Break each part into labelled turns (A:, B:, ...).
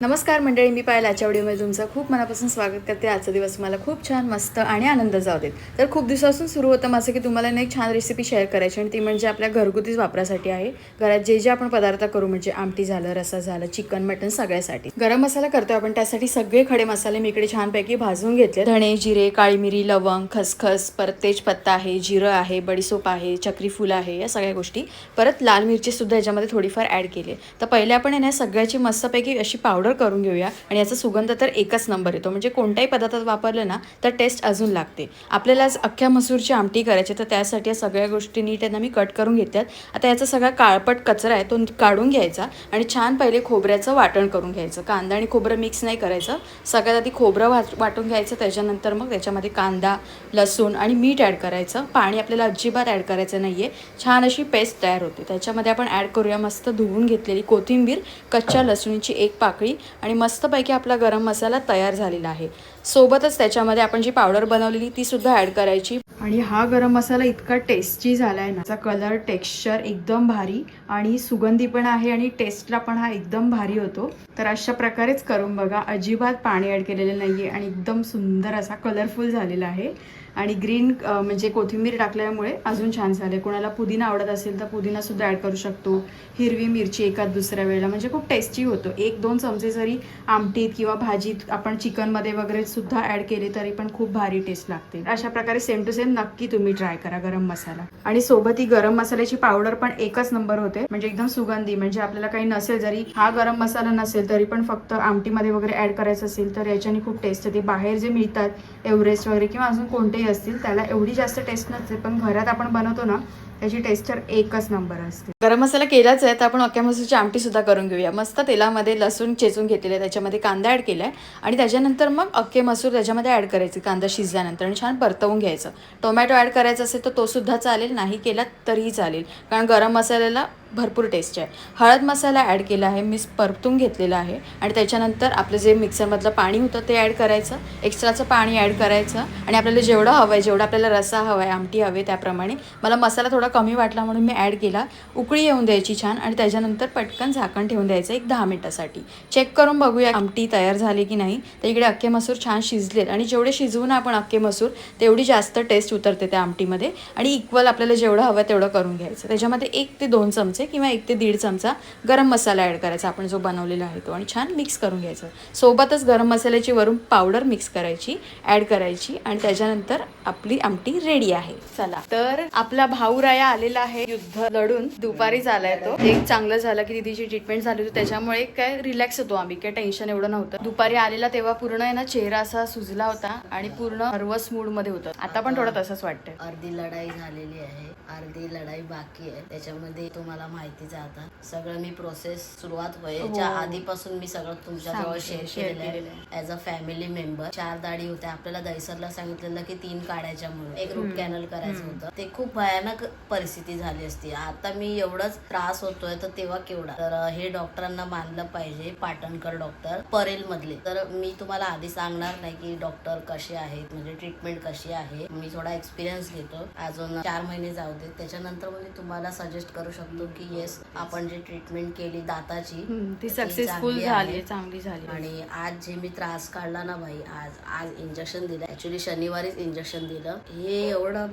A: नमस्कार मंडळी मी पायल आजच्या व्हिडिओमध्ये तुमचं खूप मनापासून स्वागत करते. आजचा दिवस मला खूप छान मस्त आणि आनंद जाऊ देत तर खूप दिवसापासून सुरू होतं माझं की तुम्हाला एक छान रेसिपी शेअर करायची आणि ती म्हणजे आपल्या घरगुतीच वापरासाठी आहे. घरात जे जे आपण पदार्थ करू म्हणजे आमटी झालं रसा झालं चिकन मटन सगळ्यासाठी. गरम मसाला करतोय आपण त्यासाठी सगळे खडे मसाले मी इकडे छानपैकी भाजून घेतले धणे जिरे काळी मिरी लवंग खसखस परत तेजपत्ता आहे जिरं आहे बडीसोप आहे चक्री फुल आहे या सगळ्या गोष्टी. परत लाल मिरची सुद्धा याच्यामध्ये थोडीफार ॲड केली तर पहिले आपण आहे ना सगळ्याची मस्तपैकी अशी पावडर करून घेऊया. आणि याचा सुगंध तर एकच नंबर येतो. म्हणजे कोणत्याही पदार्थात वापरलं ना तर टेस्ट अजून लागते. आपल्याला आज अख्ख्या मसूरची आमटी करायची तर त्यासाठी या सगळ्या गोष्टी नीट त्यांना मी कट करून घेतात आता याचा सगळा काळपट कचरा आहे तो काढून घ्यायचा आणि छान पहिले खोबऱ्याचं वाटण करून घ्यायचं. कांदा आणि खोबरं मिक्स नाही करायचं. सगळ्यात आधी खोबरं वाट वाटून घ्यायचं. त्याच्यानंतर मग त्याच्यामध्ये कांदा लसूण आणि मीठ ॲड करायचं. पाणी आपल्याला अजिबात ॲड करायचं नाही आहे छान अशी पेस्ट तयार होते. त्याच्यामध्ये आपण ॲड करूया. मस्त धुवून घेतलेली कोथिंबीर कच्च्या लसूणची एक पाकळी आणि मस्तपैकी आपला गरम मसाला तयार झालेला आहे. सोबतच त्याच्यामध्ये आपण जी पावडर बनवलेली ती सुद्धा ॲड करायची. आणि हा गरम मसाला इतका टेस्टी झाला आहे ना त्याचा कलर टेक्स्चर एकदम भारी आणि सुगंधी पण आहे आणि टेस्टला पण हा एकदम भारी होतो. तर अशा प्रकारेच करून बघा. अजिबात पाणी ॲड केलेलं नाही आहे आणि एकदम सुंदर असा कलरफुल झालेला आहे. आणि ग्रीन म्हणजे कोथिंबीर टाकल्यामुळे अजून छान झाले कोणाला पुदिना आवडत असेल तर पुदिनासुद्धा ॲड करू शकतो. हिरवी मिरची एकाच दुसऱ्या वेळेला म्हणजे खूप टेस्टी होतो. एक दोन चमचे जरी आमटीत किंवा भाजीत आपण चिकनमध्ये वगैरे सुद्धा ॲड केले तरी पण खूप भारी टेस्ट लागते. अशा प्रकारे सेम टू सेम नक्की तुम्ही ट्राय करा गरम मसाला. आणि सोबत ही गरम मसाल्याची पावडर पण एकच नंबर होते. म्हणजे एकदम सुगंधी म्हणजे आपल्याला काही नसेल जरी हा गरम मसाला नसेल तरी पण फक्त आमटीमध्ये वगैरे ॲड करायचं असेल तर याच्याने खूप टेस्ट येते. बाहेर जे मिळतात एव्हरेस्ट वगैरे किंवा अजून कोणतेही असतील त्याला एवढी जास्त टेस्ट नसते पण घरात आपण बनवतो ना त्याची टेस्टर एकच नंबर असते. गरम मसाला केलाच आहे तर आपण अख्ख्या मसूरची आमटी सुद्धा करून घेऊया. मस्त तेलामध्ये लसूण चेचून घेतलेलं आहे त्याच्यामध्ये कांदा ॲड केला आहे आणि त्याच्यानंतर मग अख्खे मसूर त्याच्यामध्ये ॲड करायचे कांदा शिजल्यानंतर आणि छान परतवून घ्यायचं. टोमॅटो ॲड करायचा असेल तर तो सुद्धा चालेल नाही केला तरीही चालेल. कारण गरम मसाल्याला भरपूर टेस्ट आहे. हळद मसाला ॲड केला आहे मी परतून घेतलेला आहे. आणि त्याच्यानंतर आपलं जे मिक्सरमधलं पाणी होतं ते ॲड करायचं. एक्स्ट्राचं पाणी ॲड करायचं. आणि आपल्याला जेवढं हवं आहे जेवढं आपल्याला रसा हवा आहे आमटी हवी त्याप्रमाणे. मला मसाला थोडा कमी वाटला म्हणून मी ॲड केला. उकळी येऊन द्यायची छान. आणि त्याच्यानंतर पटकन झाकण ठेवून द्यायचं एक दहा मिनटासाठी. चेक करून बघूया आमटी तयार झाली की नाही. तर इकडे अख्खे मसूर छान शिजलेत. आणि जेवढे शिजवून आपण अख्खे मसूर तेवढी जास्त टेस्ट उतरते त्या आमटीमध्ये. आणि इक्वल आपल्याला जेवढं हवं तेवढं करून घ्यायचं. त्याच्यामध्ये एक ते दोन चमचे किंवा एक ते दीड चमचा गरम मसाला ॲड करायचा. आपण जो बनवलेला आहे तो. आणि छान मिक्स करून घ्यायचा. सोबतच गरम मसाल्याची वरून पावडर मिक्स करायची ॲड करायची आणि त्याच्यानंतर आपली आमटी रेडी आहे. चला. तर आपला भाऊ राया आलेला आहे युद्ध लढून. दुपारीच आलाय तो. एक चांगलं झालं की दिदीची ट्रीटमेंट झाली होती. त्याच्यामुळे काय रिलॅक्स होतो आम्ही. काय टेन्शन एवढं नव्हतं. दुपारी आलेला तेव्हा पूर्ण आहे ना चेहरा असा सुजला होता आणि पूर्ण नर्वस मूडमध्ये होतं. आता पण थोडं तसंच वाटतंय.
B: अर्धी लढाई झालेली आहे. अर्धी लढाई बाकी आहे. त्याच्यामध्ये तुम्हाला माहितीच आहे आता सगळं मी प्रोसेस सुरुवात व्हायच्या
A: हो.
B: आधीपासून मी सगळं तुमच्याजवळ शेअर केलेलं आहे. ऍज अ फॅमिली मेंबर चार दाढी होत्या. आपल्याला दैसरला सांगितलेलं की तीन काढायच्या म्हणून. एक रूट कॅनल करायचं होतं. ते खूप भयानक परिस्थिती झाली असती. आता मी एवढंच त्रास होतोय तर तेव्हा केवढा? तर हे डॉक्टरांना मानलं पाहिजे पाटणकर डॉक्टर परेल मधले तर मी तुम्हाला आधी सांगणार नाही की डॉक्टर कसे आहेत म्हणजे ट्रीटमेंट कशी आहे. मी थोडा एक्सपिरियन्स घेतो. अजून चार महिने जाऊ दे त्याच्यानंतर मग मी तुम्हाला सजेस्ट करू शकतो की येस आपण जी ट्रीटमेंट केली दाताची
A: ती सक्सेसफुल
B: चांगली
A: झाली. चांगली झाली.
B: आणि आज जे मी त्रास काढला ना भाई आज आज इंजेक्शन दिलं. ऍक्च्युली शनिवारीच इंजेक्शन दिलं. हे एवढं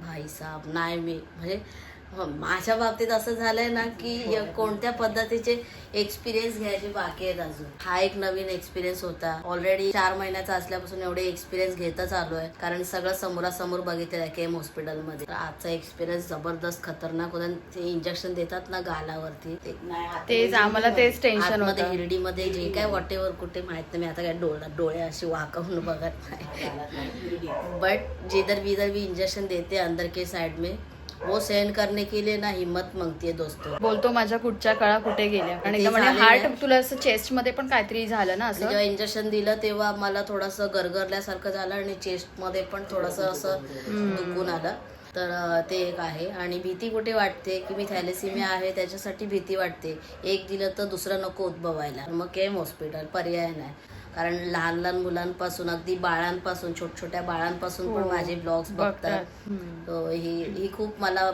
B: भाई साहेब नाही मी म्हणजे माझ्या बाबतीत असं झालंय ना की कोणत्या पद्धतीचे एक्सपिरियन्स घ्यायचे बाकी आहेत अजून. हा एक नवीन एक्सपिरियन्स होता. ऑलरेडी चार महिन्याचा असल्यापासून एवढे एक्सपिरियन्स घेतच आलोय कारण सगळं समोरासमोर बघितलेलं आहे केम हॉस्पिटलमध्ये. आजचा एक्सपिरियन्स जबरदस्त खतरनाक होता. ते इंजेक्शन देतात ना गालावरती.
A: तेच आम्हाला तेच टेन्शन
B: आतमध्ये
A: होतं.
B: हिरडीमध्ये जे काय वॉटेवर कुठे माहीत नाही. मी आता काय डोळा डोळे असे वाकवून बघत नाही. बट जिधर इधर भी इंजेक्शन देते अंदर के साइड में वो सहन करने के लिए ना हिम्मत मांगती है दोस्तों।
A: बोलतो माझ्या कुठच्या कळा कुठे गेल्या? एकदा म्हणजे हार्ट. तुला असं चेस्टमध्ये पण काहीतरी झालं ना
B: आणि
A: असं?
B: जेव्हा इंजेक्शन दिलं तेव्हा मला थोडंसं गरगरल्यासारखं झालं आणि चेस्टमध्ये पण थोडंसं असं दुखून आलं. तर ते एक आहे. आणि भीती कुठे वाटते? की मी थॅलेसिमिया आहे त्याच्यासाठी भीती वाटते. एक दिलं तर दुसरं नको उद्भवायला. मग केम हॉस्पिटल? पर्याय नाही. कारण लहान लहान मुलांपासून अगदी बाळांपासून छोट छोट्या बाळांपासून पण
A: हो.
B: माझे ब्लॉग्स बघतात. ही ही खूप मला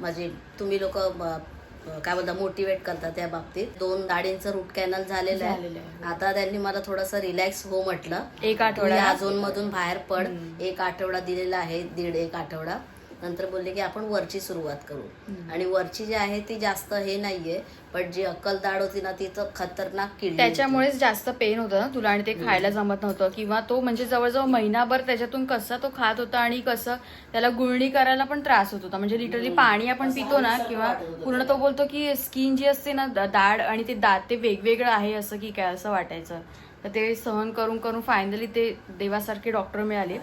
B: म्हणजे तुम्ही लोक काय बोलतात मोटिवेट करतात त्या बाबतीत. दोन दाढींचं रूट कॅनल झालेलं आहे. आता त्यांनी मला थोडंसं रिलॅक्स हो म्हटलं.
A: एक आठवडा
B: या झोन मधून बाहेर पड. एक आठवडा दिलेला आहे दीड एक आठवडा. नंतर बोलले की आपण वरची सुरुवात करू. आणि वरची जी आहे ती जास्त हे नाहीये पण जी अक्कल दाढ होती ना ती तर खतरनाक किडली
A: त्याच्यामुळेच जास्त पेन होतं ना तुला आणि ते खायला जमत नव्हतं. किंवा तो म्हणजे जवळजवळ महिनाभर त्याच्यातून कसा तो खात होता आणि कसं त्याला गुळणी करायला पण त्रास होत होता. म्हणजे लिटरली पाणी आपण पितो ना किंवा पूर्ण तो. बोलतो की स्किन जी असते ना द- दाढ आणि ते दात ते वेगवेगळं आहे असं की काय असं वाटायचं. तर ते सहन करून करून फायनली ते देवासारखे डॉक्टर मिळाले.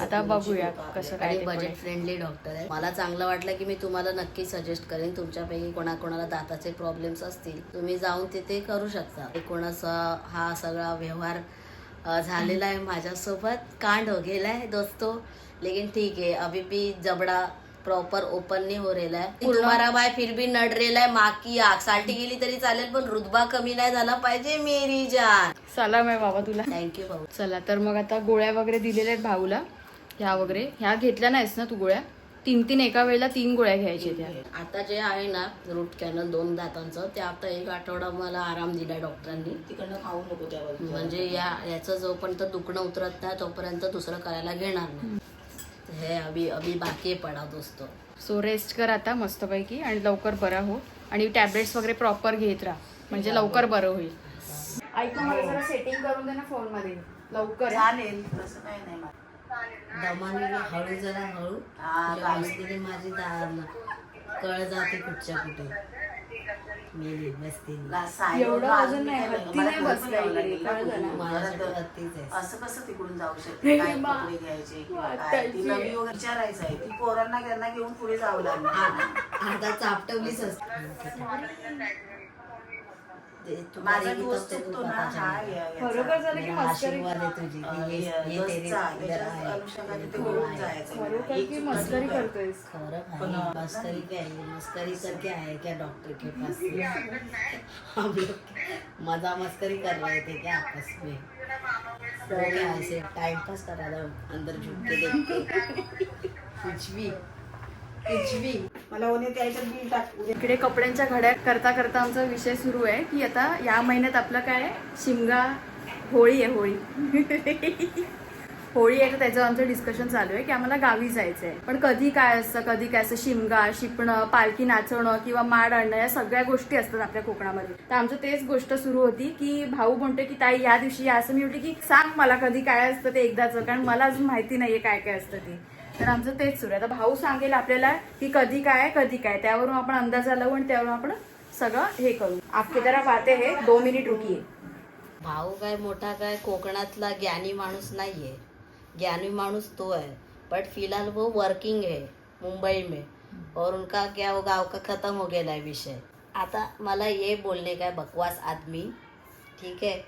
A: आता बघूया कसं काय
B: बजेट. फ्रेंडली डॉक्टर आहे मला चांगलं वाटलं की मी तुम्हाला नक्की सजेस्ट करेन. तुमच्यापैकी कोणाकोणाला दाताचे प्रॉब्लेम्स असतील तुम्ही जाऊन तिथे करू शकता. कोणाचा हा सगळा व्यवहार झालेला आहे माझ्यासोबत. कांड हो गेला है दोस्तों. लेकिन ठीक है अभी भी जबड़ा प्रॉपर ओपन नहीं हो रेला है
A: पूर्ण-
B: तुम्हारा बाय फिर भी नड रेला है माग की आग. साल्टी गेली तरी चालेल पण रुतबा कमी नाही झाला पाहिजे मेरी जान.
A: सलाम आहे बाबा तुला.
B: थँक्यू भाऊ.
A: चला तर मग आता गोळ्या वगैरे दिलेल्या आहेत भाऊला. ह्या वगैरे. ह्या घेतल्या नाहीस ना तू गोळ्या? तीन तीन एका वेळेला तीन गोळ्या घ्यायच्या त्या.
B: आता जे आहे ना रूट कॅनल दोन दातांचं ते आता एक आठवडा मला आराम दिलाय डॉक्टरांनी.
C: तिकडनं खाऊ नको.
B: म्हणजे या याचं जोपर्यंत दुखणं उतरत नाही तोपर्यंत दुसरं करायला घेणार नाही. हे अभि अभि बाकी पडा दोस्तो.
A: सो रेस्ट कर आता मस्तपैकी आणि लवकर बरा हो. आणि टॅबलेट्स वगैरे प्रॉपर घेत राहा. म्हणजे लवकर बरं होईल. ऐक मला जरा सेटिंग करून दे ना फोनमध्ये. लवकर.
C: चालेल तसं काही नाही.
B: दमाने हळू जरा हळू. माझी कळ जाते कुठच्या कुठे. मेली
C: ला-
A: एवढं
C: अजून
A: नाही, हत्ती नाही इकडे, कळलं ना?
B: हत्तीच आहे.
C: असं कसं तिकडून जाऊ शकते? काय
A: मा-
C: कपडे घ्यायचे किंवा काय?
A: वाटायची.
C: तिला मी वगैरे विचारायचं आहे ती पोरांना त्यांना घेऊन पुढे जावं लागणार.
B: आता चापटवलीच असते.
C: माझा डोस चुकतो
B: तू
C: ना हा.
A: खरोखर झालं की मस्करी
B: आशीर्वाद आहे तुझी
C: हा,
B: ये
C: या-
B: ये तेरे
C: डोसचा,
B: इधर
C: त्याच्या
B: आहे.
C: अनुषंगाने ते
B: आहे.
C: जायचं एक
A: मस्करी. करतोयस
B: खरं
C: पण,
B: भाई मस्करी क्या है मस्करी करके आए क्या डॉक्टर के पास से? हम लोग मजा मस्करी कर रहे थे क्या आपस में तो क्या ऐसे टाइम पास कर रहा था अंदर झुक के देख के कुछ भी कुछ
C: मला उन्हे त्याच्यात बिल टाक
A: इकडे कपड्यांच्या घड्या करता करता आमचा विषय सुरू आहे की आता या महिन्यात आपलं काय शिमगा होळी आहे होळी. होळी आहे तर त्याचं आमचं डिस्कशन चालू आहे की आम्हाला गावी जायचं आहे. पण कधी काय असतं? कधी काय असतं? शिमगा शिपणं पालखी नाचवणं किंवा माड आणणं या सगळ्या गोष्टी असतात आपल्या कोकणामध्ये. तर आमचं तेच गोष्ट सुरू होती की भाऊ म्हणतो की ताई या दिवशी या. असं मी म्हटली की सांग मला कधी काय असतं ते एकदाच? कारण मला अजून माहिती नाहीये काय काय असतं ते. तर आमचं तेच सुरू आहे. आता भाऊ सांगेल आपल्याला की कधी काय कधी काय. त्यावरून आपण अंदाजा लावू आणि त्यावरून आपण सगळं हे करू. आपली जरा पाहते हे दोन मिनिट रुकी
B: भाऊ काय मोठा काय कोकणातला ज्ञानी माणूस नाहीये. ज्ञानी माणूस तो है बट फिलहाल वो वर्किंग है मुंबई में. और उनका क्या हो, वो गांव का खत्म हो गेला है विषय. आता मला ये बोलणे काय बकवास आदमी. ठीक आहे?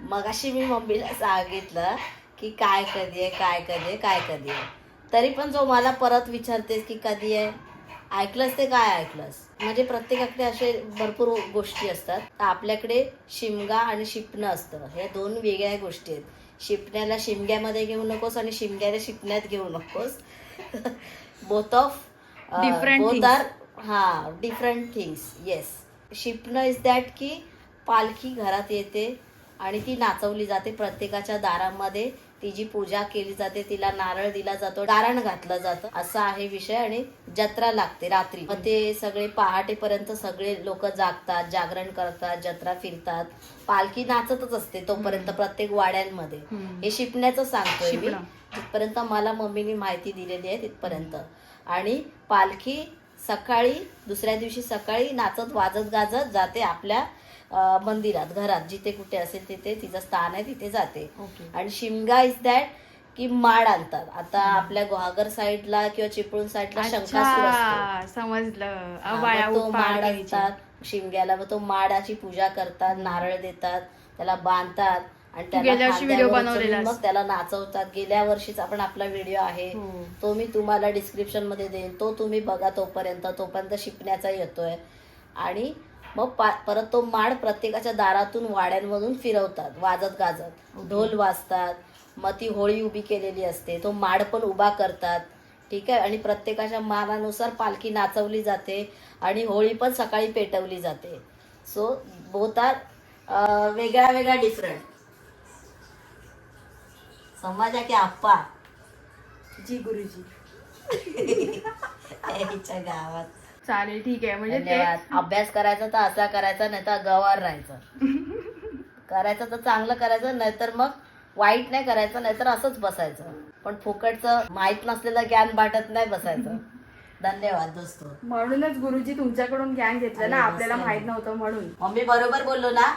B: मगाशी मी मम्मीला सांगितलं की काय कधी आहे काय कधी आहे काय कधी आहे. तरी पण जो मला परत विचारतेस की कधी आहे ऐकलंस ते काय ऐकलंस? म्हणजे प्रत्येकाकडे असे भरपूर गोष्टी असतात. तर आपल्याकडे शिमगा आणि शिपणं असतं. ह्या दोन वेगळ्या गोष्टी आहेत. शिपण्याला शिमग्यामध्ये घेऊ नकोस आणि शिमग्याला शिपण्यात घेऊ नकोस. Both of both. आर हा डिफरंट थिंग्स येस शिपणं इज दॅट की पालखी घरात येते आणि ती नाचवली जाते प्रत्येकाच्या दारामध्ये. तिची पूजा केली जाते तिला नारळ दिला जातो दारण घातलं जातं. असा आहे विषय आणि जत्रा लागते रात्री. मग ते सगळे पहाटेपर्यंत सगळे लोक जागतात जागरण करतात जत्रा फिरतात. पालखी नाचतच असते तोपर्यंत प्रत्येक वाड्यांमध्ये. हे शिपण्याचं सांगतोय मी. तिथपर्यंत मला मम्मीने माहिती दिलेली आहे तिथपर्यंत. आणि पालखी सकाळी दुसऱ्या दिवशी सकाळी नाचत वाजत गाजत जाते आपल्या मंदिरात घरात. जिथे कुठे असेल तिथे तिचं स्थान आहे तिथे जाते. आणि शिमगा इज दॅट की माड आणतात. आता आपल्या गुहागर साईडला किंवा चिपळूण साईडला शंकासूर
A: समजलं.
B: तो माड. असतात शिमग्याला. मग तो माडाची पूजा करतात नारळ देतात त्याला बांधतात. आणि
A: तू गेल्या वर्षी
B: खांद्यावर
A: video
B: उचलून
A: बनवलेलास.
B: मग त्याला नाचवतात. गेल्या वर्षीचा पण आपला व्हिडिओ आहे.
A: हो.
B: तो मी तुम्हाला डिस्क्रिप्शनमध्ये देईन. तो तुम्ही बघा तोपर्यंत. तोपर्यंत शिपण्याचा येतोय. आणि मग पा- परत तो माड प्रत्येकाच्या दारातून वाड्यांमधून फिरवतात. वाजत गाजत. ढोल वाजतात. मग ती होळी उभी केलेली असते. तो माड पण उभा करतात. ठीक आहे? आणि प्रत्येकाच्या मानानुसार पालखी नाचवली जाते. आणि होळी पण सकाळी पेटवली जाते. सो बोथ आर वेगळ्या वेगळ्या डिफरंट समाजा की आप्पा.
A: जी गुरुजी.
B: गावात.
A: चालेल ठीक आहे. म्हणजे ते
B: अभ्यास करायचा तर असा करायचा नाही तर गवार राहायचं. करायचं तर चांगलं करायचं नाहीतर मग वाईट नाही करायचं नाहीतर असंच बसायचं. पण फुकटचं माहीत नसलेलं ज्ञान वाटत नाही बसायचं. धन्यवाद दोस्तो.
A: म्हणूनच गुरुजी तुमच्याकडून ज्ञान घेतलं ना आपल्याला. माहीत नव्हतं म्हणून.
B: मम्मी बरोबर बोललो ना?